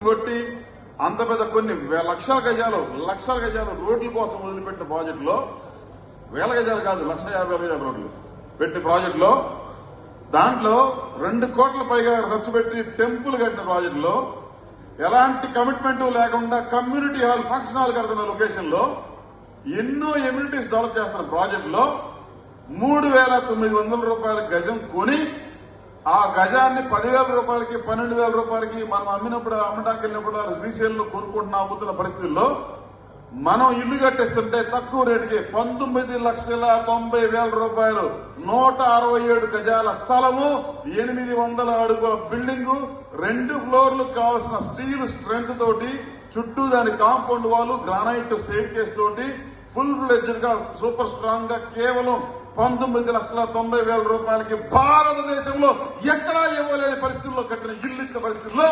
కొట్టి అంత పెద్ద కొన్ని లక్షల గజాలు లక్షల గజాలు రోడ్ల కోసం వదిలిపెట్టిన ప్రాజెక్టులో వేల గజాలు కాదు లక్ష యాభై గజాల రోడ్లు పెట్టిన ప్రాజెక్టులో. దాంట్లో రెండు కోట్ల పైగా ఖర్చు పెట్టి టెంపుల్ కట్టిన ప్రాజెక్టులో ఎలాంటి కమిట్మెంట్ లేకుండా కమ్యూనిటీ హాల్ ఫంక్షన్ హాల్ కడుతున్న లొకేషన్లో ఎన్నో ఎమ్యూనిటీస్ డెవలప్ చేస్తున్న ప్రాజెక్టులో మూడు వేల తొమ్మిది వందల రూపాయల గజం కొని ఆ గజాన్ని పదివేల రూపాయలకి పన్నెండు వేల రూపాయలకి మనం అమ్మినప్పుడు అమ్మడానికి వెళ్ళినప్పుడు రీసేల్లో కొనుక్కుంటున్న అమ్ముతున్న పరిస్థితుల్లో మనం ఇల్లు కట్టిస్తుంటే తక్కువ రేటుకి పంతొమ్మిది లక్షల తొంభై వేల రూపాయలు నూట అరవై ఏడు గజాల స్థలము ఎనిమిది వందల అడుగుల బిల్డింగు రెండు ఫ్లోర్లు కావాల్సిన స్టీల్ స్ట్రెంగ్త్ తోటి చుట్టూ దాని కాంపౌండ్ వాళ్ళు గ్రానైట్ స్టేర్ కేస్ తోటి ఫుల్ ఫ్లెడ్జ్డ్గా సూపర్ స్ట్రాంగ్గా కేవలం పంతొమ్మిది లక్షల తొంభై వేల రూపాయలకి భారతదేశంలో ఎక్కడా ఇవ్వలేని పరిస్థితుల్లో కట్టిన ఇల్లు ఇచ్చిన పరిస్థితుల్లో